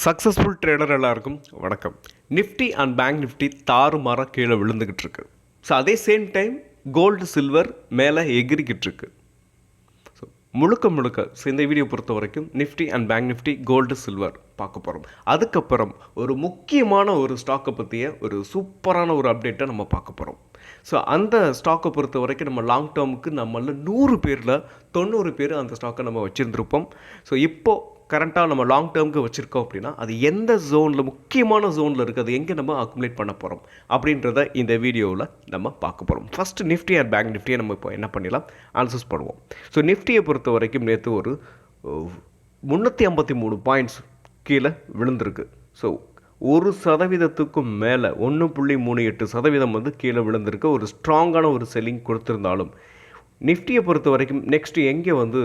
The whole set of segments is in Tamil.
சக்ஸஸ்ஃபுல் ட்ரேடர் எல்லாருக்கும் வணக்கம். நிஃப்டி அண்ட் பேங்க் நிஃப்டி தாறுமாறாக கீழே விழுந்துக்கிட்டு இருக்கு. ஸோ அதே சேம் டைம் கோல்டு சில்வர் மேலே எகிரிக்கிட்டு இருக்கு. ஸோ முழுக்க முழுக்க ஸோ இந்த வீடியோ பொறுத்த வரைக்கும் Nifty and bank Nifty gold silver பார்க்க போகிறோம் அதுக்கப்புறம் ஒரு முக்கியமான ஒரு ஸ்டாக்கை பற்றிய ஒரு சூப்பரான ஒரு அப்டேட்டை நம்ம பார்க்க போகிறோம் ஸோ அந்த ஸ்டாக்கை பொறுத்த வரைக்கும் நம்ம லாங் டேர்முக்கு நம்மள நூறு பேரில் தொண்ணூறு பேர் அந்த ஸ்டாக்கை நம்ம வச்சுருந்துருப்போம். ஸோ இப்போது கரண்ட்டாக நம்ம லாங் டேர்முக்கு வச்சுருக்கோம் அப்படின்னா அது எந்த ஜோனில் முக்கியமான ஜோனில் இருக்குது அது எங்கே நம்ம அக்குமுலேட் பண்ண போகிறோம் அப்படின்றத இந்த வீடியோவில் நம்ம பார்க்க போகிறோம் ஃபஸ்ட்டு நிஃப்டி அண்ட் பேங்க் நிஃப்டியை நம்ம இப்போ என்ன பண்ணிடலாம்? அனலிசிஸ் பண்ணுவோம். ஸோ நிஃப்டியை பொறுத்த வரைக்கும் நேற்று ஒரு முந்நூற்றி ஐம்பத்தி மூணு பாயிண்ட்ஸ் கீழே விழுந்திருக்கு. ஸோ ஒரு சதவீதத்துக்கும் மேலே ஒன்று புள்ளி மூணு எட்டு சதவீதம் வந்து கீழே விழுந்திருக்கு. ஒரு ஸ்ட்ராங்கான ஒரு செல்லிங் கொடுத்துருந்தாலும் நிஃப்டியை பொறுத்த வரைக்கும் நெக்ஸ்ட்டு எங்கே வந்து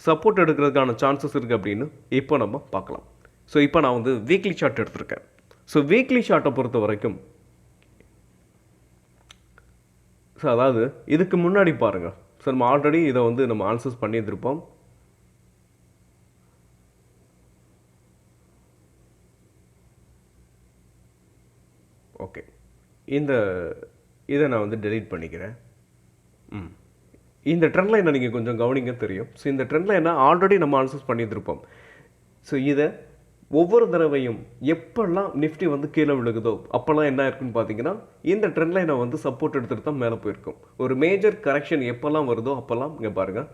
சப்போர்ட் எடுக்கிறதுக்கான சான்சஸ் இருக்குது அப்படின்னு இப்போ நம்ம பார்க்கலாம். ஸோ இப்போ நான் வந்து வீக்லி சார்ட் எடுத்திருக்கேன். ஸோ வீக்லி சார்ட்டை பொறுத்த வரைக்கும் ஸோ அதாவது இதுக்கு முன்னாடி பாருங்கள் ஸோ நம்ம ஆல்ரெடி இதை வந்து நம்ம ஆன்சர்ஸ் பண்ணியிருந்திருப்போம். ஓகே இந்த இதை நான் வந்து டெலீட் பண்ணிக்கிறேன். ம். இந்த ட்ரெண்ட் லைனை நீங்கள் கொஞ்சம் கவனிங்க தெரியும். ஸோ இந்த ட்ரெண்ட் லைனை ஆல்ரெடி நம்ம அனலைஸ் பண்ணியிருந்திருப்போம். ஸோ இதை ஒவ்வொரு தடவையும் எப்பெல்லாம் நிஃப்டி வந்து கீழே விழுகுதோ அப்போல்லாம் என்ன இருக்குன்னு பார்த்தீங்கன்னா இந்த ட்ரெண்ட் லைனை வந்து சப்போர்ட் எடுத்துகிட்டு தான் மேலே போயிருக்கும். ஒரு மேஜர் கரெக்ஷன் எப்போல்லாம் வருதோ அப்போல்லாம் இங்கே பாருங்கள்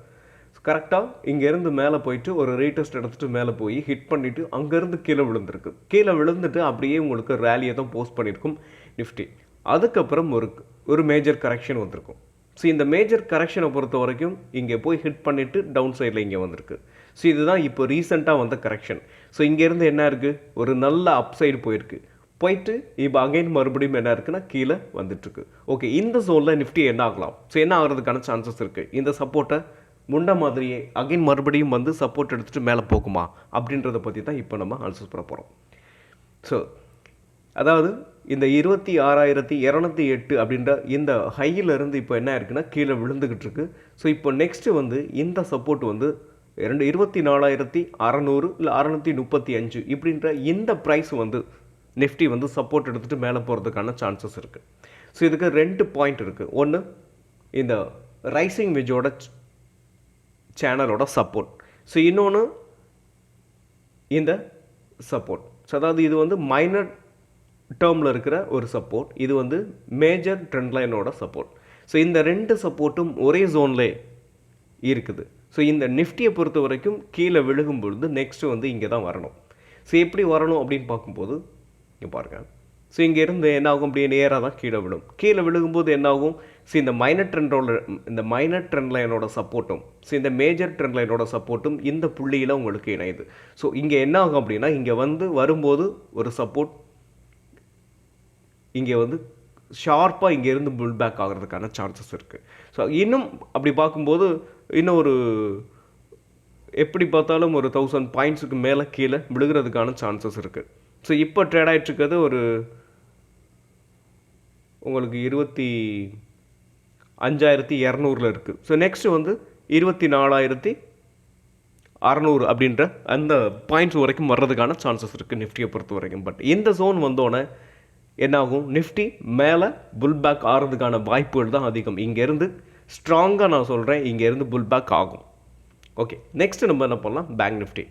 கரெக்டாக இங்கேருந்து மேலே போயிட்டு ஒரு ரீடெஸ்ட் எடுத்துகிட்டு மேலே போய் ஹிட் பண்ணிவிட்டு அங்கேருந்து கீழே விழுந்திருக்கு. கீழே விழுந்துட்டு அப்படியே உங்களுக்கு ரேலியை தான் போஸ்ட் பண்ணியிருக்கும் நிஃப்டி அதுக்கப்புறம் ஒரு ஒரு மேஜர் கரெக்ஷன் வந்திருக்கும். ஸோ இந்த மேஜர் கரெக்ஷனை பொறுத்த வரைக்கும் இங்கே போய் ஹிட் பண்ணிவிட்டு டவுன் சைடில் இங்கே வந்திருக்கு. ஸோ இதுதான் இப்போ ரீசெண்டாக வந்த கரெக்ஷன் ஸோ இங்கேருந்து என்ன இருக்குது ஒரு நல்ல அப்சைடு போயிருக்கு. போயிட்டு இப்போ அகைன் மறுபடியும் என்ன இருக்குன்னா கீழே வந்துட்டுருக்கு. ஓகே இந்த ஜோனில் நிஃப்டி என்ன ஆகலாம். ஸோ என்ன ஆகிறதுக்கான சான்சஸ் இருக்குது இந்த சப்போர்ட்டை முண்டை மாதிரியே அகைன் மறுபடியும் வந்து சப்போர்ட் எடுத்துகிட்டு மேலே போகுமா? அப்படின்றத பற்றி தான் இப்போ நம்ம அனலைஸ் பண்ண போகிறோம் ஸோ அதாவது இந்த இருபத்தி ஆறாயிரத்தி இரநூத்தி எட்டு அப்படின்ற இந்த ஹையிலிருந்து இப்போ என்ன இருக்குன்னா கீழே விழுந்துக்கிட்டு இருக்கு. ஸோ இப்போ நெக்ஸ்ட்டு வந்து இந்த சப்போர்ட் வந்து ரெண்டு இருபத்தி நாலாயிரத்தி அறநூறு இல்லை அறநூற்றி முப்பத்தி அஞ்சு இப்படின்ற இந்த ப்ரைஸ் வந்து நிஃப்டி வந்து சப்போர்ட் எடுத்துகிட்டு மேலே போகிறதுக்கான சான்சஸ் இருக்குது ஸோ இதுக்கு ரெண்டு பாயிண்ட் இருக்குது ஒன்று இந்த ரைசிங் விஜோட சேனலோட சப்போர்ட் ஸோ இன்னொன்று இந்த சப்போர்ட் ஸோ அதாவது இது வந்து மைனர் டேர்மில் இருக்கிற ஒரு சப்போர்ட் இது வந்து மேஜர் ட்ரெண்ட் லைனோட சப்போர்ட் ஸோ இந்த ரெண்டு சப்போர்ட்டும் ஒரே ஜோன்லே இருக்குது. ஸோ இந்த நிஃப்டியை பொறுத்த வரைக்கும் கீழே விழுகும் பொழுது நெக்ஸ்ட்டு வந்து இங்கே தான் வரணும். ஸோ எப்படி வரணும் அப்படின்னு பார்க்கும்போது இங்கே பாருங்கள் ஸோ இங்கே இருந்து என்ன ஆகும் அப்படியே நேராக தான் கீழே விழும். கீழே விழுகும்போது என்ன ஆகும்? ஸோ இந்த மைனர் ட்ரெண்டோட இந்த மைனர் ட்ரெண்ட் லைனோட சப்போர்ட்டும் ஸோ இந்த மேஜர் ட்ரெண்ட் லைனோட சப்போர்ட்டும் இந்த புள்ளியில் உங்களுக்கு இணையுது. ஸோ இங்கே என்ன ஆகும் அப்படின்னா இங்கே வந்து வரும்போது ஒரு சப்போர்ட் இங்கே வந்து ஷார்ப்பாக இங்கேருந்து புல் பேக் ஆகிறதுக்கான சான்சஸ் இருக்குது ஸோ இன்னும் அப்படி பார்க்கும்போது இன்னும் ஒரு எப்படி பார்த்தாலும் ஒரு தௌசண்ட் பாயிண்ட்ஸுக்கு மேலே கீழே விழுகிறதுக்கான சான்சஸ் இருக்குது ஸோ இப்போ ட்ரேட் ஆகிட்டுருக்கிறது ஒரு உங்களுக்கு இருபத்தி அஞ்சாயிரத்தி இரநூறுல இருக்குது ஸோ நெக்ஸ்ட்டு வந்து இருபத்தி நாலாயிரத்தி அறநூறு அப்படின்ற அந்த பாயிண்ட்ஸ் வரைக்கும் வர்றதுக்கான சான்சஸ் இருக்குது நிஃப்டியை பொறுத்த வரைக்கும். பட் இந்த ஜோன் வந்தோடனே என்னாகும்? நிஃப்டி மேலே புல் பேக் ஆகிறதுக்கான வாய்ப்புகள் தான் அதிகம். இங்கேருந்து ஸ்ட்ராங்காக நான் சொல்கிறேன் இங்கேருந்து புல் பேக் ஆகும். ஓகே நெக்ஸ்ட் நம்ம என்ன பண்ணலாம்? Bank Nifty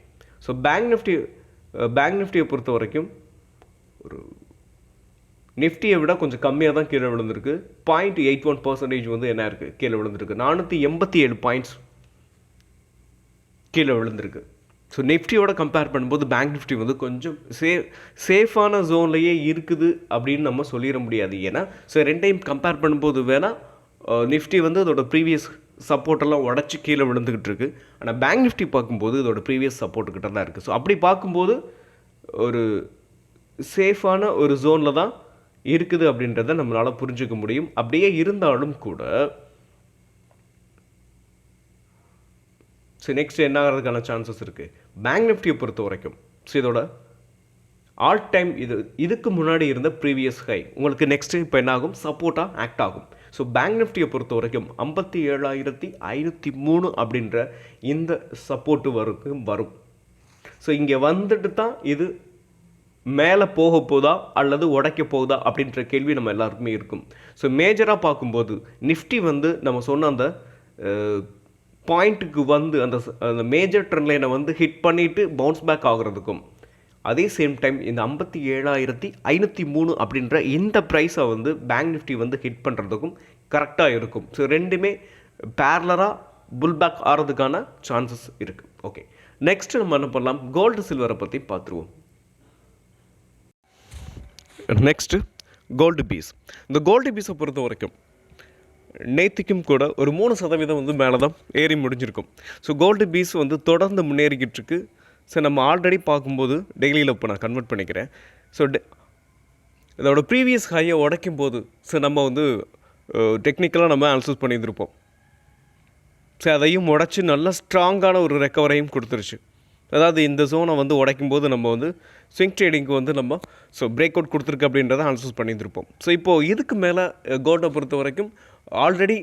so bank Nifty bank நிஃப்டியை பொறுத்த வரைக்கும் ஒரு நிஃப்டியை விட கொஞ்சம் கம்மியாக தான் கீழே விழுந்திருக்கு. பாயிண்ட் எயிட் ஒன் பர்சன்டேஜ் வந்து என்ன இருக்குது கீழே விழுந்திருக்கு. நானூற்றி எண்பத்தி ஏழு பாயிண்ட்ஸ் கீழே விழுந்திருக்கு. ஸோ நிஃப்டியோட கம்பேர் பண்ணும்போது பேங்க் நிஃப்டி வந்து கொஞ்சம் சே சேஃபான ஜோன்லேயே இருக்குது அப்படின்னு நம்ம சொல்லிட முடியாது. ஏன்னா ஸோ ரெண்டையும் கம்பேர் பண்ணும்போது வேணால் நிஃப்டி வந்து அதோட ப்ரீவியஸ் சப்போர்ட்டெல்லாம் உடச்சி கீழே விழுந்துக்கிட்டு இருக்குது ஆனால் பேங்க் நிஃப்டி பார்க்கும்போது இதோட ப்ரீவியஸ் சப்போர்ட்டுக்கிட்ட தான் இருக்குது ஸோ அப்படி பார்க்கும்போது ஒரு சேஃபான ஒரு ஜோனில் தான் இருக்குது அப்படின்றத நம்மளால் புரிஞ்சுக்க முடியும். அப்படியே இருந்தாலும் கூட ஸோ நெக்ஸ்ட் என்ன ஆகிறதுக்கான சான்சஸ் இருக்குது பேங்க் நிஃப்டியை பொறுத்த வரைக்கும். ஸோ இதோட ஆல் டைம் இது இதுக்கு முன்னாடி இருந்த ப்ரீவியஸ் ஹை உங்களுக்கு நெக்ஸ்ட்டு இப்போ என்ன ஆகும் சப்போர்ட்டாக ஆக்ட் ஆகும். ஸோ பேங்க் நிஃப்டியை பொறுத்த வரைக்கும் ஐம்பத்தி ஏழாயிரத்தி ஐநூற்றி மூணு அப்படின்ற இந்த சப்போர்ட்டு வரைக்கும் வரும். ஸோ இங்கே வந்துட்டு தான் இது மேலே போக போதா அல்லது உடைக்க போகுதா அப்படின்ற கேள்வி நம்ம எல்லாருக்குமே இருக்கும். ஸோ மேஜராக பார்க்கும்போது நிஃப்டி வந்து நம்ம சொன்ன அந்த பாயிண்ட்டுக்கு வந்து அந்த அந்த மேஜர் ட்ரெண்ட் லைனை வந்து ஹிட் பண்ணிவிட்டு பவுன்ஸ் பேக் ஆகுறதுக்கும். அதே சேம் டைம் இந்த ஐம்பத்தி ஏழாயிரத்தி ஐநூற்றி மூணு அப்படின்ற இந்த ப்ரைஸை வந்து பேங்க் நிஃப்டி வந்து ஹிட் பண்ணுறதுக்கும் கரெக்டாக இருக்கும். ஸோ ரெண்டுமே பேரலராக புல் பேக் ஆகிறதுக்கான சான்சஸ் இருக்குது ஓகே நெக்ஸ்ட் நம்ம என்ன பண்ணலாம்? கோல்டு சில்வரை பற்றி பார்த்துருவோம் நெக்ஸ்ட்டு கோல்டு பீஸ் இந்த கோல்டு பீஸை பொறுத்த வரைக்கும் நேத்திக்கும் கூட ஒரு மூணு சதவீதம் வந்து மேலே தான் ஏறி முடிஞ்சிருக்கும். ஸோ கோல்டு பீஸ் வந்து தொடர்ந்து முன்னேறிக்கிட்டு இருக்கு ஸோ நம்ம ஆல்ரெடி பார்க்கும்போது டெய்லியில் இப்போ நான் கன்வெர்ட் பண்ணிக்கிறேன். ஸோ இதோட ப்ரீவியஸ் ஹையை உடைக்கும் போது ஸோ நம்ம வந்து டெக்னிக்கலாக நம்ம அனலிசிஸ் பண்ணியிருந்திருப்போம். ஸோ அதையும் உடச்சி நல்ல ஸ்ட்ராங்கான ஒரு ரெக்கவரையும் கொடுத்துருச்சு. அதாவது இந்த ஜோனை வந்து உடைக்கும் போது நம்ம வந்து ஸ்விங் ட்ரேடிங்க்கு வந்து நம்ம ஸோ பிரேக் அவுட் கொடுத்துருக்கு அப்படின்றத அனலிசிஸ் பண்ணியிருந்திருப்போம். ஸோ இப்போது இதுக்கு மேலே கோல்டை பொறுத்த வரைக்கும் ஆல்ரெடி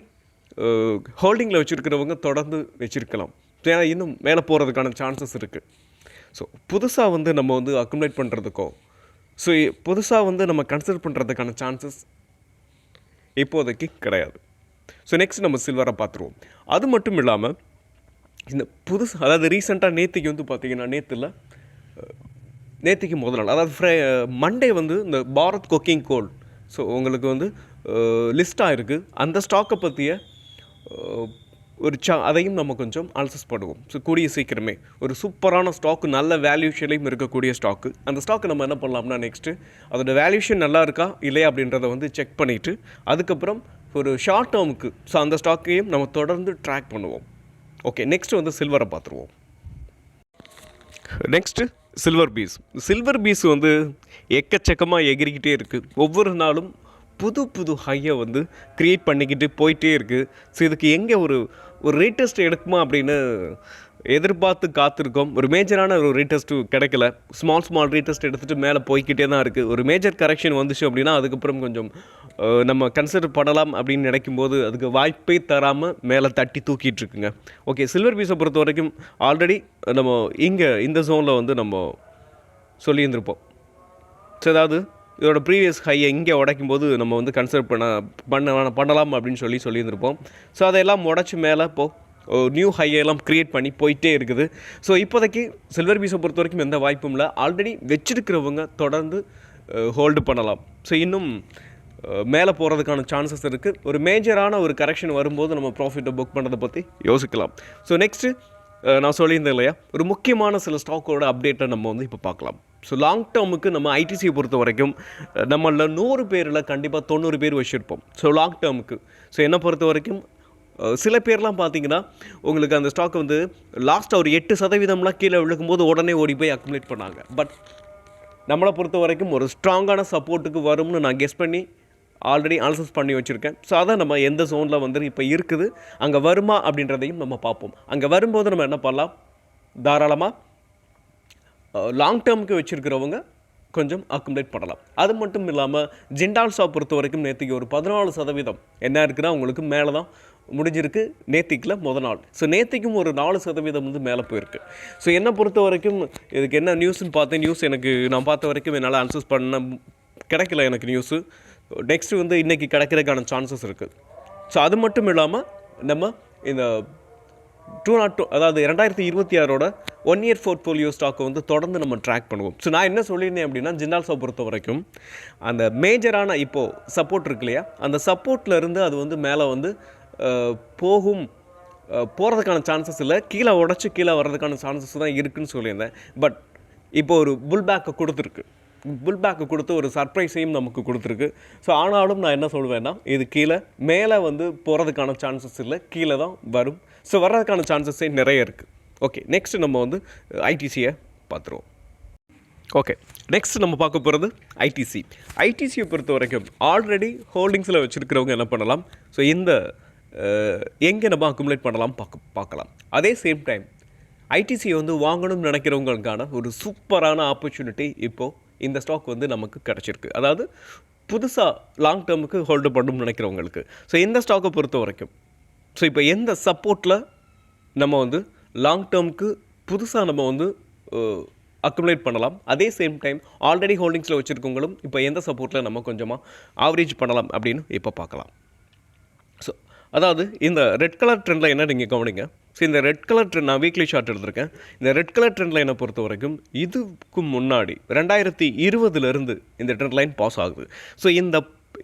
uh, ஹோல்டிங்கில் வச்சுருக்கிறவங்க தொடர்ந்து வச்சுருக்கலாம். ஏன்னா இன்னும் மேலே போகிறதுக்கான சான்சஸ் இருக்குது ஸோ புதுசாக வந்து நம்ம வந்து அக்குமுலேட் பண்ணுறதுக்கோ ஸோ புதுசாக வந்து நம்ம கன்சிடர் பண்ணுறதுக்கான சான்சஸ் இப்போதைக்கு கிடையாது. ஸோ நெக்ஸ்ட் நம்ம சில்வரை பார்த்துருவோம். அது மட்டும் இல்லாமல் இந்த புதுசு அதாவது ரீசெண்டாக நேற்றுக்கு வந்து பார்த்திங்கன்னா நேற்றுல நேற்றுக்கு முதல் நாள் அதாவது ஃப்ரை மண்டே வந்து இந்த பாரத் குக்கிங் கோல் ஸோ உங்களுக்கு வந்து லிஸ்ட்டாக இருக்குது அந்த ஸ்டாக்கை பற்றிய ஒரு சா அதையும் நம்ம கொஞ்சம் அனலைஸ் பண்ணுவோம். ஸோ கூடிய சீக்கிரமே. ஒரு சூப்பரான ஸ்டாக்கு நல்ல வேல்யூஷன்லையும் இருக்கக்கூடிய ஸ்டாக்கு அந்த ஸ்டாக்கு நம்ம என்ன பண்ணலாம்னா நெக்ஸ்ட்டு அதோட வேல்யூஷன் நல்லா இருக்கா இல்லையா அப்படின்றத வந்து செக் பண்ணிவிட்டு அதுக்கப்புறம் ஒரு ஷார்ட் டேர்முக்கு ஸோ அந்த ஸ்டாக்கையும் நம்ம தொடர்ந்து ட்ராக் பண்ணுவோம். ஓகே நெக்ஸ்ட்டு வந்து சில்வரை பார்த்துருவோம். Next silver piece silver piece வந்து எக்கச்சக்கமாக எகிரிக்கிட்டே இருக்குது ஒவ்வொரு நாளும் புது புது ஹையை வந்து க்ரியேட் பண்ணிக்கிட்டு போயிட்டே இருக்குது ஸோ இதுக்கு எங்கே ஒரு ஒரு ரேட்டஸ்ட் எடுக்குமா அப்படின்னு எதிர்பார்த்து காத்திருக்கோம். ஒரு மேஜரான ஒரு ரேட்டஸ்ட்டு கிடைக்கல. ஸ்மால் ஸ்மால் ரேட்டஸ்ட் எடுத்துகிட்டு மேலே போய்க்கிட்டே தான் இருக்குது ஒரு மேஜர் கரெக்ஷன் வந்துச்சு அப்படின்னா அதுக்கப்புறம் கொஞ்சம் நம்ம கன்சிடர் பண்ணலாம் அப்படின்னு நினைக்கும் போது அதுக்கு வாய்ப்பே தராமல் மேலே தட்டி தூக்கிட்டு இருக்குங்க. ஓகே சில்வர் பீஸை பொறுத்த வரைக்கும் ஆல்ரெடி நம்ம இங்கே இந்த ஜோனில் வந்து நம்ம சொல்லியிருந்திருப்போம். ஸோ அதாவது இதோட ப்ரீவியஸ் ஹையை இங்கே உடைக்கும் போது நம்ம வந்து கன்சிடர் பண்ண பண்ண பண்ணலாம் அப்படின்னு சொல்லி சொல்லியிருந்திருப்போம். ஸோ அதையெல்லாம் உடச்சி மேலே இப்போது நியூ ஹையெல்லாம் க்ரியேட் பண்ணி போயிட்டே இருக்குது. ஸோ இப்போதைக்கு சில்வர் பீஸை பொறுத்த வரைக்கும் எந்த வாய்ப்பும் இல்லை. ஆல்ரெடி வச்சிருக்கிறவங்க தொடர்ந்து ஹோல்டு பண்ணலாம். ஸோ இன்னும் மேலே போகிறதுக்கான சான்சஸ் இருக்குது ஒரு மேஜரான ஒரு கரெக்ஷன் வரும்போது நம்ம ப்ராஃபிட்டை புக் பண்ணுறதை பற்றி யோசிக்கலாம். ஸோ நெக்ஸ்ட்டு நான் சொல்லியிருந்தேன் இல்லையா? ஒரு முக்கியமான சில ஸ்டாக்கோட அப்டேட்டை நம்ம வந்து இப்போ பார்க்கலாம். ஸோ லாங் டேர்முக்கு நம்ம ஐடிசியை பொறுத்த வரைக்கும் நம்மளில் நூறு பேரில் கண்டிப்பாக தொண்ணூறு பேர் வச்சுருப்போம். ஸோ லாங் டேர்முக்கு ஸோ என்னை பொறுத்த வரைக்கும் சில பேர்லாம் பார்த்தீங்கன்னா உங்களுக்கு அந்த ஸ்டாக் வந்து லாஸ்ட் ஒரு எட்டு சதவீதம்லாம் கீழே விழுக்கும்போது உடனே ஓடி போய் அக்குமுலேட் பண்ணாங்க. பட் நம்மளை பொறுத்த வரைக்கும் ஒரு ஸ்ட்ராங்கான சப்போர்ட்டுக்கு வரும்னு நான் கெஸ் பண்ணி ஆல்ரெடி அனலைசிஸ் பண்ணி வச்சுருக்கேன். ஸோ அதை நம்ம எந்த ஜோனில் வந்து இப்போ இருக்குது அங்கே வருமா அப்படின்றதையும் நம்ம பார்ப்போம். அங்கே வரும்போது நம்ம என்ன பண்ணலாம்? தாராளமாக லாங் டேர்முக்கு வச்சுருக்கிறவங்க கொஞ்சம் அக்குமுலேட் பண்ணலாம். அது மட்டும் இல்லாமல் ஜிண்டால்ஸா பொறுத்த வரைக்கும் நேற்றுக்கு ஒரு பதினாலு சதவீதம். என்ன இருக்குன்னா உங்களுக்கு மேலே தான் முடிஞ்சிருக்கு. நேத்திக்கில் முத நாள். ஸோ நேத்திக்கும் ஒரு நாலு சதவீதம் வந்து மேலே போயிருக்கு. ஸோ என்னை பொறுத்த வரைக்கும் இதுக்கு என்ன நியூஸ்ன்னு பார்த்தேன். நியூஸ் எனக்கு நான் பார்த்த வரைக்கும் என்னால் அன்சஸ் பண்ண கிடைக்கல எனக்கு நியூஸு நெக்ஸ்ட்டு வந்து இன்றைக்கி கிடைக்கிறதுக்கான சான்சஸ் இருக்குது ஸோ அது மட்டும் இல்லாமல் நம்ம இந்த டூ நாட் டூ அதாவது ரெண்டாயிரத்தி இருபத்தி ஆறோட ஒன் இயர் போர்ட்ஃபோலியோ ஸ்டாக்கை வந்து தொடர்ந்து நம்ம ட்ராக் பண்ணுவோம். ஸோ நான் என்ன சொல்லியிருந்தேன் அப்படின்னா ஜிண்டால்ஸை பொறுத்த வரைக்கும் அந்த மேஜரான இப்போது சப்போர்ட் இருக்கு இல்லையா? அந்த சப்போர்ட்லேருந்து அது வந்து மேலே வந்து போகும் போகிறதுக்கான சான்சஸ் இல்லை. கீழே உடச்சி கீழே வர்றதுக்கான சான்சஸ் தான் இருக்குன்னு சொல்லியிருந்தேன். பட் இப்போ ஒரு புல் பேக்கை கொடுத்துருக்கு. புல் பேக்கு கொடுத்து ஒரு சர்ப்ரைஸையும் நமக்கு கொடுத்துருக்கு. ஸோ ஆனாலும் நான் என்ன சொல்லுவேன்னா இது கீழே மேலே வந்து போகிறதுக்கான சான்சஸ் இல்லை. கீழே தான் வரும். ஸோ வர்றதுக்கான சான்சஸே நிறைய இருக்குது ஓகே நெக்ஸ்ட் நம்ம வந்து uh, ஐடிசியை பார்த்துருவோம். ஓகே நெக்ஸ்ட் நம்ம பார்க்க போகிறது ஐடிசி ஐடிசியை பொறுத்த வரைக்கும் ஆல்ரெடி ஹோல்டிங்ஸில் வச்சுருக்கிறவங்க என்ன பண்ணலாம்? ஸோ இந்த uh, எங்கே நம்ம அக்குமுலேட் பண்ணலாம்? பார்க்க பார்க்கலாம். அதே சேம் டைம் ஐடிசியை வந்து வாங்கணும்னு நினைக்கிறவங்களுக்கான ஒரு சூப்பரான ஆப்பர்ச்சுனிட்டி இப்போது இந்த ஸ்டாக் வந்து நமக்கு கிடச்சிருக்கு. அதாவது புதுசாக லாங் டேர்முக்கு ஹோல்டு பண்ணணும்னு நினைக்கிறவங்களுக்கு. ஸோ இந்த ஸ்டாக்கை பொறுத்த வரைக்கும் ஸோ இப்போ எந்த சப்போர்ட்டில் நம்ம வந்து லாங் டேர்முக்கு புதுசாக நம்ம வந்து அக்குமுலேட் பண்ணலாம். அதே சேம் டைம் ஆல்ரெடி ஹோல்டிங்ஸில் வச்சுருக்கவங்களும் இப்போ எந்த சப்போர்ட்டில் நம்ம கொஞ்சமாக ஆவரேஜ் பண்ணலாம் அப்படின்னு இப்போ பார்க்கலாம். ஸோ அதாவது இந்த ரெட் கலர் ட்ரெண்டில் என்ன நீங்கள் கவனிங்க? ஸோ இந்த ரெட் கலர் ட்ரெண்ட் நான் வீக்லி ஷார்ட் எடுத்திருக்கேன். இந்த ரெட் கலர் ட்ரெண்ட் லைனை பொறுத்த வரைக்கும் இதுக்கு முன்னாடி ரெண்டாயிரத்தி இருபதுலேருந்து இந்த ட்ரெண்ட் லைன் பாஸ் ஆகுது. ஸோ இந்த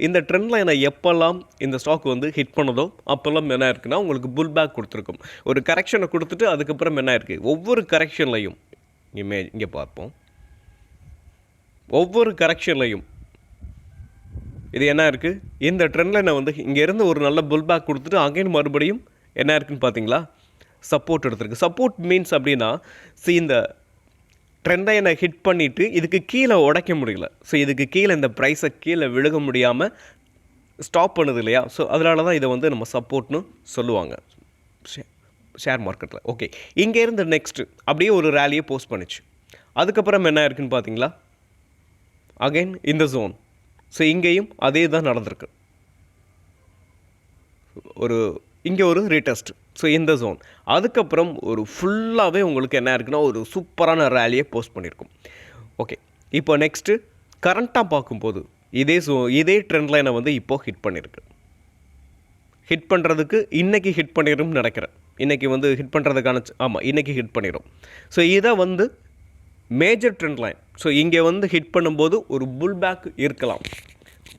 இந்த ட்ரெண்டில் என்னை எப்போல்லாம் இந்த ஸ்டாக் வந்து ஹிட் பண்ணதோ அப்போல்லாம் என்ன இருக்குன்னா உங்களுக்கு புல் பேக் கொடுத்துருக்கும். ஒரு கரெக்ஷனை கொடுத்துட்டு அதுக்கப்புறம் என்ன இருக்குது ஒவ்வொரு கரெக்ஷன்லையும் இமே இங்கே பார்ப்போம். ஒவ்வொரு கரெக்ஷன்லையும் இது என்ன இருக்குது இந்த ட்ரெண்டில் என்ன வந்து இங்கேருந்து ஒரு நல்ல புல் பேக் கொடுத்துட்டு அகைன் மறுபடியும் என்ன இருக்குன்னு பார்த்தீங்களா? சப்போர்ட் எடுத்திருக்கு. சப்போர்ட் மீன்ஸ் அப்படின்னா சி இந்த ட்ரெண்டை என்னை ஹிட் பண்ணிவிட்டு இதுக்கு கீழே உடைக்க முடியல. ஸோ இதுக்கு கீழே இந்த ப்ரைஸை கீழே விழுக முடியாமல் ஸ்டாப் பண்ணுது இல்லையா? ஸோ அதனால தான் இதை வந்து நம்ம சப்போர்ட்னு சொல்லுவாங்க. ஷேர் மார்க்கெட்டில் ஓகே இங்கேருந்து நெக்ஸ்ட்டு அப்படியே ஒரு ரேலியை போஸ்ட் பண்ணிச்சு. அதுக்கப்புறம் என்ன இருக்குன்னு பார்த்தீங்களா? அகைன் இந்த ஜோன் ஸோ இங்கேயும் அதே தான் நடந்திருக்கு. ஒரு இங்கே ஒரு ரீடெஸ்ட் ஸோ இந்த ஜோன் அதுக்கப்புறம் ஒரு ஃபுல்லாகவே உங்களுக்கு என்ன இருக்குன்னா ஒரு சூப்பரான ரேலியை போஸ்ட் பண்ணியிருக்கும் ஓகே இப்போ நெக்ஸ்ட்டு கரண்ட்டாக பார்க்கும்போது இதே ஸோ இதே ட்ரெண்ட் லைனை வந்து இப்போது ஹிட் பண்ணியிருக்கு ஹிட் பண்ணுறதுக்கு இன்றைக்கி ஹிட் பண்ணிடும்னு நினைக்கிறேன். இன்றைக்கி வந்து ஹிட் பண்ணுறதுக்கான ஆமாம் இன்றைக்கி ஹிட் பண்ணிடும். ஸோ இதை வந்து மேஜர் ட்ரெண்ட் லைன் ஸோ இங்கே வந்து ஹிட் பண்ணும்போது ஒரு புல் பேக் இருக்கலாம்.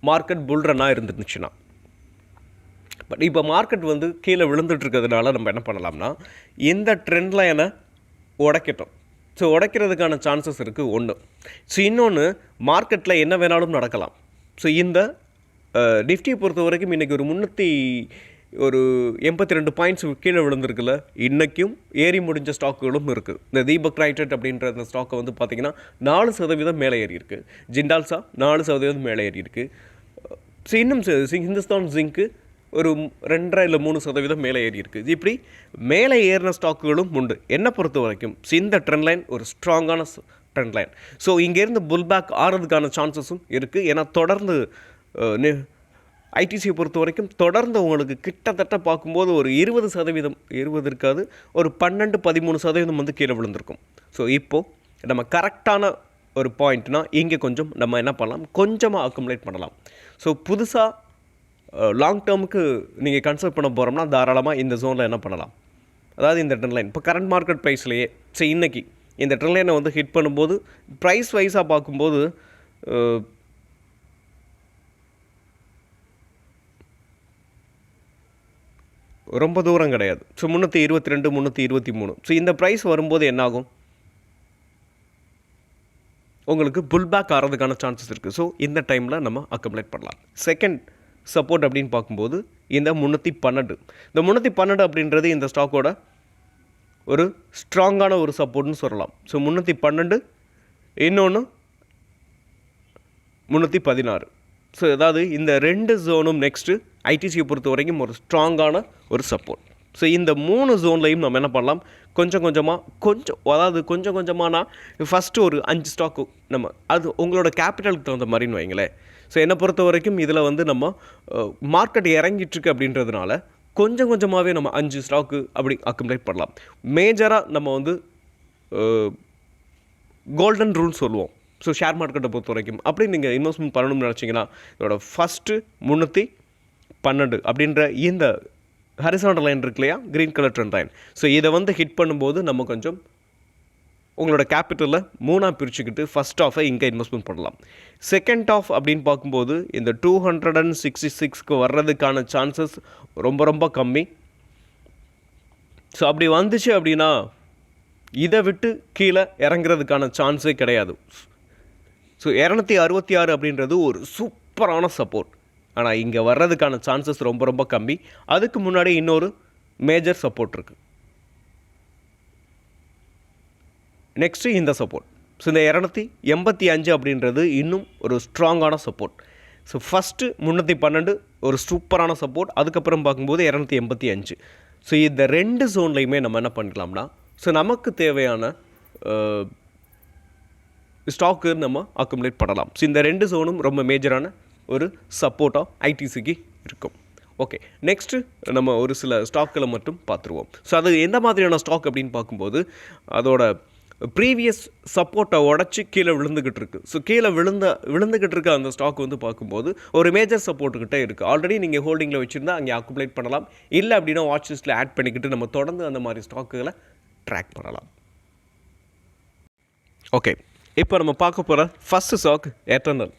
மார்க்கெட் புல் ரன்னாக இருந்துச்சுன்னா. பட் இப்போ மார்க்கெட் வந்து கீழே விழுந்துட்டு இருக்கிறதுனால நம்ம என்ன பண்ணலாம்னா இந்த ட்ரெண்ட் லைனை உடைக்கட்டும். ஸோ உடைக்கிறதுக்கான சான்சஸ் இருக்குது ஒன்று ஸோ இன்னொன்று மார்க்கெட்டில் என்ன வேணாலும் நடக்கலாம். ஸோ இந்த நிஃப்டியை பொறுத்த வரைக்கும் இன்றைக்கி ஒரு முந்நூற்றி ஒரு எண்பத்தி ரெண்டு பாயிண்ட்ஸ் கீழே விழுந்திருக்குல்ல இன்றைக்கும் ஏறி முடிஞ்ச ஸ்டாக்குகளும் இருக்குது இந்த தீபக் ரைட்டட் அப்படின்ற அந்த ஸ்டாக்கை வந்து பார்த்திங்கன்னா நாலு சதவீதம் மேலே ஏறி இருக்குது ஜிண்டால்ஸா நாலு சதவீதம் மேலே ஏறி இருக்குது ஸோ இன்னும் ஹிந்துஸ்தான் ஜிங்க்கு ஒரு ரெண்டரை இல்லை மூணு சதவீதம் மேலே ஏறி இருக்குது இப்படி மேலே ஏறின ஸ்டாக்குகளும் உண்டு. என்னை பொறுத்த வரைக்கும் ஸோ இந்த ட்ரெண்ட் லைன் ஒரு ஸ்ட்ராங்கான ட்ரெண்ட் லைன் ஸோ இங்கேருந்து புல் பேக் ஆறதுக்கான சான்சஸும் இருக்குது ஏன்னா தொடர்ந்து ஐடிசியை பொறுத்த வரைக்கும் தொடர்ந்து உங்களுக்கு கிட்டத்தட்ட பார்க்கும்போது ஒரு இருபது சதவீதம் இருபது இருக்காது ஒரு பன்னெண்டு பதிமூணு சதவீதம் வந்து கீழே விழுந்திருக்கும். ஸோ இப்போது நம்ம கரெக்டான ஒரு பாயிண்ட்னால் இங்கே கொஞ்சம் நம்ம என்ன பண்ணலாம்? கொஞ்சமாக அக்குமுலேட் பண்ணலாம். ஸோ புதுசாக லாங் டேர்முக்கு நீங்கள் கன்சல்ட் பண்ண போகிறோம்னா தாராளமாக இந்த ஜோனில் என்ன பண்ணலாம்? அதாவது இந்த ட்ரெண்ட் லைன் இப்போ கரண்ட் மார்க்கெட் ப்ரைஸ்லேயே சரி இன்றைக்கி இந்த ட்ரெண்ட் லைனை வந்து ஹிட் பண்ணும்போது ப்ரைஸ் வைஸாக பார்க்கும்போது ரொம்ப தூரம் கிடையாது. ஸோ முந்நூற்றி இருபத்தி ரெண்டு முந்நூற்றி இருபத்தி மூணு. ஸோ இந்த ப்ரைஸ் வரும்போது என்னாகும்? உங்களுக்கு புல் பேக் ஆகிறதுக்கான சான்சஸ் இருக்குது ஸோ இந்த டைமில் நம்ம அக்குமுலேட் பண்ணலாம். செகண்ட் சப்போர்ட் அப்படின்னு பார்க்கும்போது இந்த முந்நூற்றி பன்னெண்டு. இந்த முந்நூற்றி பன்னெண்டு அப்படின்றது இந்த ஸ்டாக்கோட ஒரு ஸ்ட்ராங்கான ஒரு சப்போர்ட்னு சொல்லலாம். ஸோ முந்நூற்றி பன்னெண்டு இன்னொன்று முந்நூற்றி பதினாறு. ஸோ அதாவது இந்த ரெண்டு ஜோனும் நெக்ஸ்ட்டு ஐடிசியை பொறுத்த வரைக்கும் ஒரு ஸ்ட்ராங்கான ஒரு சப்போர்ட் ஸோ இந்த மூணு ஜோன்லையும் நம்ம என்ன பண்ணலாம்? கொஞ்சம் கொஞ்சமாக கொஞ்சம் அதாவது கொஞ்சம் கொஞ்சமானா ஃபஸ்ட்டு ஒரு அஞ்சு ஸ்டாக்கு நம்ம அது உங்களோட கேபிட்டலுக்கு தகுந்த மாதிரின்னு வைங்களேன். ஸோ என்னை பொறுத்த வரைக்கும் இதில் வந்து நம்ம மார்க்கெட் இறங்கிட்டுருக்கு அப்படின்றதுனால கொஞ்சம் கொஞ்சமாகவே நம்ம அஞ்சு ஸ்டாக்கு அப்படி அக்குமுலேட் பண்ணலாம். மேஜராக நம்ம வந்து கோல்டன் ரூல் சொல்லுவோம். ஸோ ஷேர் மார்க்கெட்டை பொறுத்த வரைக்கும். அப்படி நீங்கள் இன்வெஸ்ட்மெண்ட் பண்ணணும்னு நினச்சிங்கன்னா இதோட ஃபஸ்ட்டு முந்நூற்றி பன்னெண்டு அப்படின்ற இந்த ஹரிசாண்டல் லைன் இருக்கு இல்லையா? Green colour trend line so இதை வந்து ஹிட் பண்ணும்போது நம்ம கொஞ்சம் உங்களோட கேபிட்டலில் மூணாக பிரிச்சுக்கிட்டு ஃபஸ்ட் ஆஃபை இங்கே இன்வெஸ்ட்மெண்ட் பண்ணலாம். செகண்ட் ஆஃப் அப்படின்னு பார்க்கும்போது இந்த டூ ஹண்ட்ரட் அண்ட் சிக்ஸ்டி சிக்ஸ்க்கு வர்றதுக்கான சான்சஸ் ரொம்ப ரொம்ப கம்மி. ஸோ அப்படி வந்துச்சு அப்படின்னா இதை விட்டு கீழே இறங்குறதுக்கான சான்ஸே கிடையாது. ஸோ இரநூத்தி அறுபத்தி ஆறு அப்படின்றது ஒரு சூப்பரான சப்போர்ட் ஆனால் இங்கே வர்றதுக்கான சான்சஸ் ரொம்ப ரொம்ப கம்மி. அதுக்கு முன்னாடி இன்னொரு மேஜர் சப்போர்ட் இருக்குது நெக்ஸ்ட்டு இந்த சப்போர்ட் ஸோ இந்த இரநூத்தி எண்பத்தி அஞ்சு அப்படின்றது இன்னும் ஒரு ஸ்ட்ராங்கான சப்போர்ட் ஸோ ஃபஸ்ட்டு முந்நூற்றி பன்னெண்டு ஒரு சூப்பரான சப்போர்ட் அதுக்கப்புறம் பார்க்கும்போது இரநூத்தி எண்பத்தி அஞ்சு. ஸோ இந்த ரெண்டு ஜோன்லையுமே நம்ம என்ன பண்ணிக்கலாம்னா ஸோ நமக்கு தேவையான ஸ்டாக்கு நம்ம அக்குமுலேட் பண்ணலாம். ஸோ இந்த ரெண்டு ஜோனும் ரொம்ப மேஜரான ஒரு சப்போர்ட்டாக ஐடிசிக்கு இருக்கும். ஓகே நெக்ஸ்ட்டு நம்ம ஒரு சில ஸ்டாக்களை மட்டும் பார்த்துருவோம். ஸோ அது எந்த மாதிரியான ஸ்டாக் அப்படின்னு பார்க்கும்போது அதோட ப்ரீவியஸ் சப்போர்ட்டை உடச்சி கீழே விழுந்துக்கிட்டு இருக்கு. ஸோ கீழே விழுந்த விழுந்துக்கிட்டு இருக்க அந்த ஸ்டாக் வந்து பார்க்கும்போது ஒரு மேஜர் சப்போர்ட்டுக்கிட்டே இருக்குது ஆல்ரெடி நீங்கள் ஹோல்டிங்கில் வச்சுருந்தா அங்கே அக்குமுலேட் பண்ணலாம். இல்லை அப்படின்னா வாட்ச் லிஸ்ட்டில் ஆட் பண்ணிக்கிட்டு நம்ம தொடர்ந்து அந்த மாதிரி ஸ்டாக்குகளை ட்ராக் பண்ணலாம். ஓகே இப்போ நம்ம பார்க்க போகிற ஃபஸ்ட்டு ஸ்டாக் எட்டர்னல்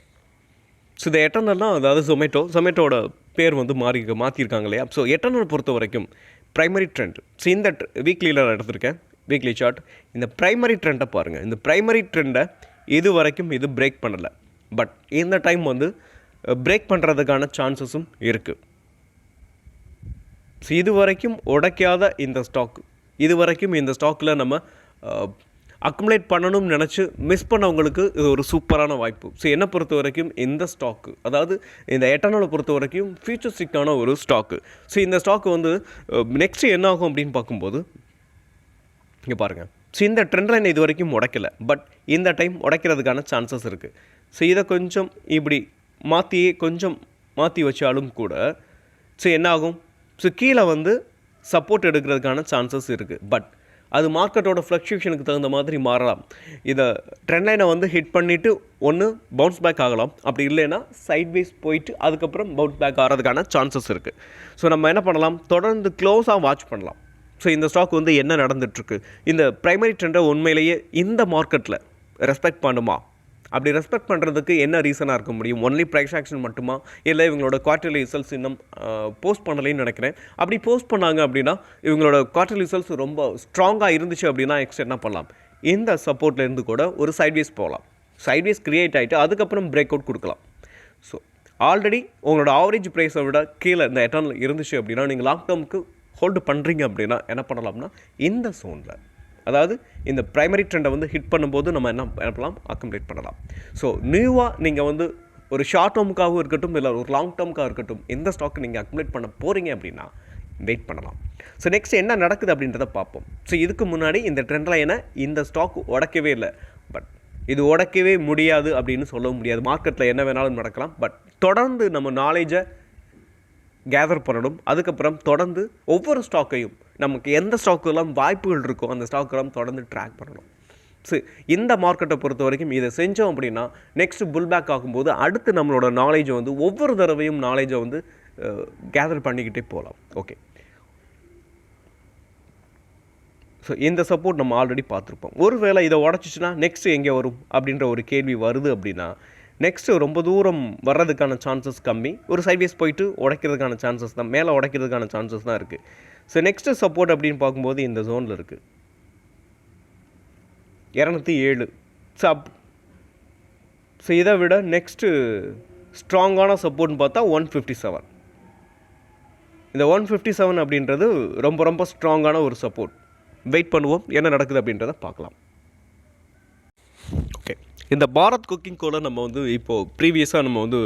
ஸோ இந்த எட்டர்னல்னால் அதாவது ஜொமேட்டோ ஜொமேட்டோட பேர் வந்து மாறி மாற்றிருக்காங்க இல்லையா? ஸோ எட்டர்னல் பொறுத்த வரைக்கும் ப்ரைமரி ட்ரெண்ட் ஸோ இந்த வீக்லியில் நான் எடுத்திருக்கேன். வீக்லி சார்ட் இந்த ப்ரைமரி ட்ரெண்டை பாருங்கள் இந்த ப்ரைமரி ட்ரெண்டை இது வரைக்கும் இது பிரேக் பண்ணலை. பட் இந்த டைம் வந்து பிரேக் பண்ணுறதுக்கான சான்சஸும் இருக்குது ஸோ இது வரைக்கும் உடைக்காத இந்த ஸ்டாக் இது வரைக்கும் இந்த ஸ்டாக்கில் நம்ம அக்குமுலேட் பண்ணணும்னு நினச்சி மிஸ் பண்ணவங்களுக்கு இது ஒரு சூப்பரான வாய்ப்பு. ஸோ என்னை பொறுத்த வரைக்கும் இந்த ஸ்டாக்கு அதாவது இந்த எட்டனோலை பொறுத்த வரைக்கும் ஃபியூச்சரிஸ்டிக்கான ஒரு ஸ்டாக்கு ஸோ இந்த ஸ்டாக்கு வந்து நெக்ஸ்ட்டு என்ன ஆகும் அப்படின்னு பார்க்கும்போது இங்கே பாருங்கள் ஸோ இந்த ட்ரெண்ட் லைன் இது வரைக்கும் உடைக்கல பட் இந்த டைம் உடைக்கிறதுக்கான சான்சஸ் இருக்குது ஸோ இதை கொஞ்சம் இப்படி மாற்றி கொஞ்சம் மாற்றி வச்சாலும் கூட ஸோ என்னாகும் ஸோ கீழே வந்து சப்போர்ட் எடுக்கிறதுக்கான சான்சஸ் இருக்குது பட் அது மார்க்கெட்டோட ஃப்ளக்ஷுவேஷனுக்கு தகுந்த மாதிரி மாறலாம். இதை ட்ரெண்ட் லைனை வந்து ஹிட் பண்ணிவிட்டு ஒன்று பவுன்ஸ் பேக் ஆகலாம். அப்படி இல்லைன்னா சைட்வேஸ் போயிட்டு அதுக்கப்புறம் பவுன்ஸ் பேக் ஆகிறதுக்கான சான்சஸ் இருக்குது ஸோ நம்ம என்ன பண்ணலாம்? தொடர்ந்து க்ளோஸாக வாட்ச் பண்ணலாம். ஸோ இந்த ஸ்டாக் வந்து என்ன நடந்துட்டுருக்கு? இந்த ப்ரைமரி ட்ரெண்டை உண்மையிலேயே இந்த மார்க்கெட்டில் ரெஸ்பெக்ட் பண்ணுமா? அப்படி ரெஸ்பெக்ட் பண்ணுறதுக்கு என்ன ரீசனாக இருக்க முடியும்? ஒன்லி ப்ரைஸ் ஆக்ஷன் மட்டுமா? இல்லை இவங்களோட குவார்டர்லி ரிசல்ட்ஸ் இன்னும் போஸ்ட் பண்ணலைன்னு நினைக்கிறேன். அப்படி போஸ்ட் பண்ணாங்க அப்படின்னா இவங்களோட குவார்டர்லி ரிசல்ட்ஸ் ரொம்ப ஸ்ட்ராங்காக இருந்துச்சு அப்படின்னா நெக்ஸ்ட் என்ன பண்ணலாம்? இந்த சப்போர்ட்லேருந்து கூட ஒரு சைட்வேஸ் போகலாம். சைட்வேஸ் க்ரியேட் ஆகிட்டு அதுக்கப்புறம் பிரேக் அவுட் கொடுக்கலாம். ஸோ ஆல்ரெடி உங்களோட ஆவரேஜ் ப்ரைஸை விட கீழே இந்த எட்டர்னில் இருந்துச்சு அப்படின்னா நீங்கள் லாங் டேர்முக்கு ஹோல்டு பண்ணுறீங்க அப்படின்னா என்ன பண்ணலாம்னா இந்த சோனில் அதாவது இந்த ப்ரைமரி ட்ரெண்டை வந்து ஹிட் பண்ணும்போது நம்ம என்ன பண்ணலாம் அக்கம்ப்ளீட் பண்ணலாம். ஸோ நியூவாக நீங்கள் வந்து ஒரு ஷார்ட் டேர்முக்காகவும் இருக்கட்டும் இல்லை ஒரு லாங் டேர்முக்காக இருக்கட்டும் எந்த ஸ்டாக் நீங்கள் அக்குமுலேட் பண்ண போகிறீங்க அப்படின்னா வெயிட் பண்ணலாம். ஸோ நெக்ஸ்ட் என்ன நடக்குது அப்படின்றத பார்ப்போம். ஸோ இதுக்கு முன்னாடி இந்த ட்ரெண்ட் லைனை இந்த ஸ்டாக் உடைக்கவே இல்லை. பட் இது உடைக்கவே முடியாது அப்படின்னு சொல்ல முடியாது. மார்க்கெட்டில் என்ன வேணாலும் நடக்கலாம். பட் தொடர்ந்து நம்ம நாலேஜை கேதர் பண்ணணும். அதுக்கப்புறம் தொடர்ந்து ஒவ்வொரு ஸ்டாக்கையும் நமக்கு எந்த ஸ்டாக்கெல்லாம் வாய்ப்புகள் இருக்கோ அந்த ஸ்டாக்கெல்லாம் தொடர்ந்து ட்ராக் பண்ணணும். சரி இந்த மார்க்கெட்டை பொறுத்த வரைக்கும் இதை செஞ்சோம் அப்படின்னா நெக்ஸ்ட் புல் பேக் ஆகும்போது அடுத்து நம்மளோட நாலேஜை வந்து ஒவ்வொரு தடவையும் நாலேஜை வந்து கேதர் பண்ணிக்கிட்டே போகலாம். ஓகே ஸோ இந்த சப்போர்ட் நம்ம ஆல்ரெடி பார்த்துருப்போம். ஒருவேளை இதை உடச்சிச்சுன்னா நெக்ஸ்ட் எங்கே வரும் அப்படின்ற ஒரு கேள்வி வருது அப்படின்னா நெக்ஸ்ட்டு ரொம்ப தூரம் வர்றதுக்கான சான்சஸ் கம்மி. ஒரு சைட்வேஸ் போயிட்டு உடைக்கிறதுக்கான சான்சஸ் தான். மேலே உடைக்கிறதுக்கான சான்சஸ் தான் இருக்குது ஸோ நெக்ஸ்ட்டு சப்போர்ட் அப்படின்னு பார்க்கும்போது இந்த ஜோனில் இருக்குது இரநூத்தி ஏழு. ஸோ அப் ஸோ இதை விட நெக்ஸ்ட்டு ஸ்ட்ராங்கான சப்போர்ட்னு பார்த்தா ஒன் ஃபிஃப்டி செவன் இந்த ஒன் ஃபிஃப்டி செவன் அப்படின்றது ரொம்ப ரொம்ப ஸ்ட்ராங்கான ஒரு சப்போர்ட் வெயிட் பண்ணுவோம். என்ன நடக்குது அப்படின்றத பார்க்கலாம். இந்த பாரத் குக்கிங் கோலை நம்ம வந்து இப்போது ப்ரீவியஸாக நம்ம வந்து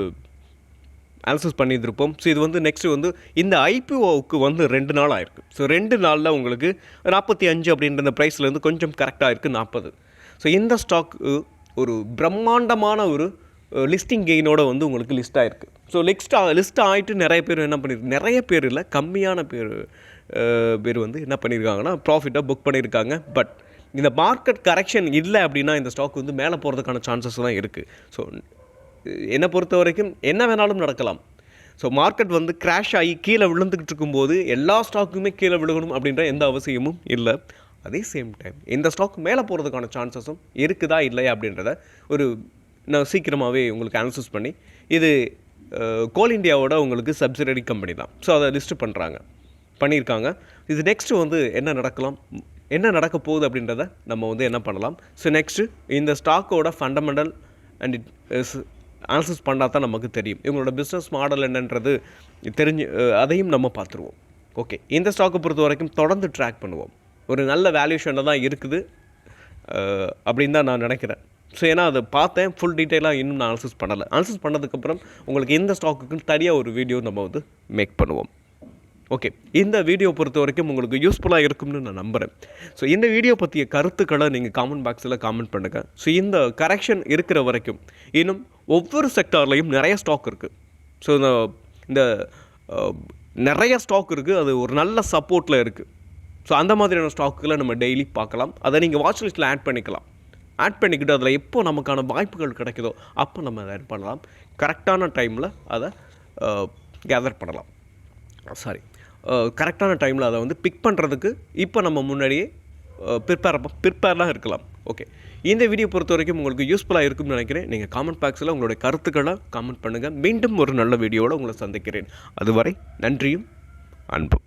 அனலைசிஸ் பண்ணியிருந்திருப்போம். ஸோ இது வந்து நெக்ஸ்ட்டு வந்து இந்த ஐபிஓவுக்கு வந்து ரெண்டு நாள் ஆயிருக்கு. ஸோ ரெண்டு நாளில் உங்களுக்கு நாற்பத்தி அஞ்சு அப்படின்ற இந்த ப்ரைஸ்லேருந்து கொஞ்சம் கரெக்டாக இருக்குது நாற்பது ஸோ இந்த ஸ்டாக் ஒரு பிரம்மாண்டமான ஒரு லிஸ்டிங் கெயினோட வந்து உங்களுக்கு லிஸ்ட் ஆகிருக்கு ஸோ லிஸ்ட் லிஸ்ட் ஆகிட்டு நிறைய பேர் என்ன பண்ணியிருக்கு நிறைய பேர் இல்லை கம்மியான பேர் பேர் வந்து என்ன பண்ணியிருக்காங்கன்னா ப்ராஃபிட்டாக புக் பண்ணியிருக்காங்க பட் இந்த மார்க்கெட் கரெக்ஷன் இல்லை அப்படின்னா இந்த ஸ்டாக் வந்து மேலே போகிறதுக்கான சான்சஸ் தான் இருக்குது ஸோ என்னை பொறுத்த வரைக்கும் என்ன வேணாலும் நடக்கலாம். ஸோ மார்க்கெட் வந்து கிராஷ் ஆகி கீழே விழுந்துக்கிட்டு இருக்கும்போது எல்லா ஸ்டாக்குமே கீழே விழுகணும் அப்படின்ற எந்த அவசியமும் இல்லை. அதே சேம் டைம் இந்த ஸ்டாக் மேலே போகிறதுக்கான சான்சஸும் இருக்குதா இல்லையா அப்படின்றத ஒரு நான் சீக்கிரமாகவே உங்களுக்கு அனலைசிஸ் பண்ணி இது கோல் இந்தியாவோட உங்களுக்கு சப்சிடரி கம்பெனி தான். ஸோ அதை லிஸ்ட்டு பண்ணுறாங்க பண்ணியிருக்காங்க. இது நெக்ஸ்ட்டு வந்து என்ன நடக்கலாம்? என்ன நடக்க போகுது அப்படின்றத நம்ம வந்து என்ன பண்ணலாம்? ஸோ நெக்ஸ்ட்டு இந்த ஸ்டாக்கோட ஃபண்டமெண்டல் அண்ட் இட் அனாலிசிஸ் பண்ணால் தான் நமக்கு தெரியும். இவங்களோட பிஸ்னஸ் மாடல் என்னன்றது தெரிஞ்சு அதையும் நம்ம பார்த்துருவோம். ஓகே இந்த ஸ்டாக்கை பொறுத்த வரைக்கும் தொடர்ந்து ட்ராக் பண்ணுவோம். ஒரு நல்ல வேல்யூஷனில் தான் இருக்குது அப்படின்னு தான் நான் நினைக்கிறேன். ஸோ ஏன்னா அதை பார்த்தேன் ஃபுல் டீட்டெயிலாக இன்னும் நான் அனாலிசிஸ் பண்ணலை. அனாலிசிஸ் பண்ணதுக்கப்புறம் உங்களுக்கு இந்த ஸ்டாக்குக்கு தனியாக ஒரு வீடியோ நம்ம வந்து மேக் பண்ணுவோம். ஓகே இந்த வீடியோ பொறுத்த வரைக்கும் உங்களுக்கு யூஸ்ஃபுல்லாக இருக்கும்னு நான் நம்புகிறேன் ஸோ இந்த வீடியோ பற்றிய கருத்துக்களை நீங்கள் காமெண்ட் பாக்ஸில் காமெண்ட் பண்ணுங்கள் ஸோ இந்த கரெக்ஷன் இருக்கிற வரைக்கும் இன்னும் ஒவ்வொரு செக்டார்லேயும் நிறைய ஸ்டாக் இருக்குது ஸோ இந்த இந்த நிறைய ஸ்டாக் இருக்குது அது ஒரு நல்ல சப்போர்ட்டில் இருக்குது ஸோ அந்த மாதிரியான ஸ்டாக்குகளை நம்ம டெய்லி பார்க்கலாம். அதை நீங்கள் வாட்ச் லிஸ்ட்டில் ஆட் பண்ணிக்கலாம். ஆட் பண்ணிக்கிட்டு அதில் எப்போ நமக்கான வாய்ப்புகள் கிடைக்குதோ அப்போ நம்ம அதை ஆட் பண்ணலாம். கரெக்டான டைமில் அதை கேதர் பண்ணலாம். சாரி கரெக்டான டைமில் அதை வந்து பிக் பண்ணுறதுக்கு இப்போ நம்ம முன்னாடியே ப்ரிப்பேர் ப்ரிப்பேர்லாம் இருக்கலாம். ஓகே இந்த வீடியோ பொறுத்த வரைக்கும் உங்களுக்கு யூஸ்ஃபுல்லாக இருக்கும்னு நினைக்கிறேன். நீங்கள் காமெண்ட் பாக்ஸில் உங்களுடைய கருத்துக்களை காமெண்ட் பண்ணுங்கள் மீண்டும் ஒரு நல்ல வீடியோவில் உங்களை சந்திக்கிறேன். அதுவரை நன்றியும் அன்பும்.